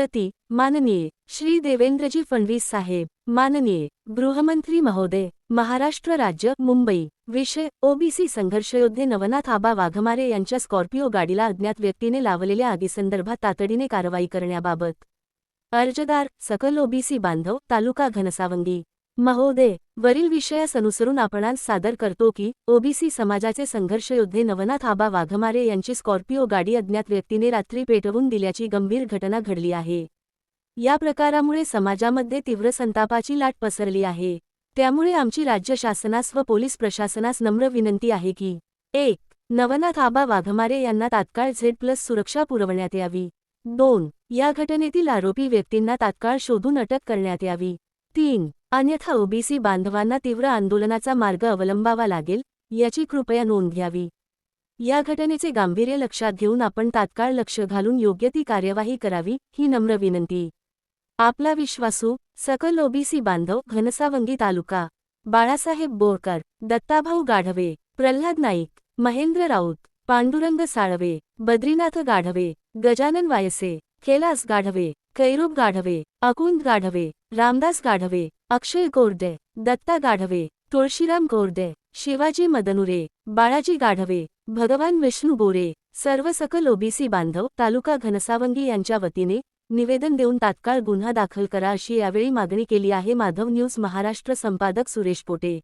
प्रति माननीय श्री देवेंद्रजी फडणवीस साहेब माननीय गृहमंत्री महोदय महाराष्ट्र राज्य मुंबई विषय ओबीसी संघर्षयोद्धे नवनाथ आबा वाघमारे यांच्या स्कॉर्पिओ गाडीला अज्ञात व्यक्तीने लावलेल्या आगीसंदर्भात तातडीने कारवाई करण्याबाबत. अर्जदार सकल ओबीसी बांधव तालुका घनसावंगी महोदय वरील विषयास अनुसरून आपणास सादर करतो की ओबीसी समाजाचे संघर्षयोद्धे नवनाथ आबा वाघमारे यांची स्कॉर्पिओ गाडी अज्ञात व्यक्तीने रात्री पेटवून दिल्याची गंभीर घटना घडली आहे. या प्रकारामुळे समाजामध्ये तीव्र संतापाची लाट पसरली आहे. त्यामुळे आमची राज्य शासनास व पोलीस प्रशासनास नम्र विनंती आहे की एक नवनाथ आबा वाघमारे यांना तात्काळ झेड प्लस सुरक्षा पुरवण्यात यावी. दोन या घटनेतील आरोपी व्यक्तींना तात्काळ शोधून अटक करण्यात यावी. तीन अन्यथा ओबीसी बांधवांना तीव्र आंदोलनाचा मार्ग अवलंबावा लागेल याची कृपया नोंद घ्यावी. या घटनेचे गांभीर्य लक्षात घेऊन आपण तात्काळ लक्ष घालून योग्य ती कार्यवाही करावी ही नम्र विनंती. आपला विश्वासू सकल ओबीसी बांधव घनसावंगी तालुका. बाळासाहेब बोरकर दत्ताभाऊ गाढवे प्रल्हाद नाईक महेंद्र राऊत पांडुरंग साळवे बद्रीनाथ गाढवे गजानन वायसे. कैलास गाढवे कैरूप गाढवे अकुंद गाढवे रामदास गाढवे अक्षय गोरडे दत्ता गाढवे तुळशीराम गोरडे शिवाजी मदनुरे बाळाजी गाढवे भगवान विष्णू बोरे सर्व सकल ओबीसी बांधव तालुका घनसावंगी यांच्या वतीने निवेदन देऊन तात्काळ गुन्हा दाखल करा अशी यावेळी मागणी केली आहे. माधव न्यूज महाराष्ट्र संपादक सुरेश पोटे.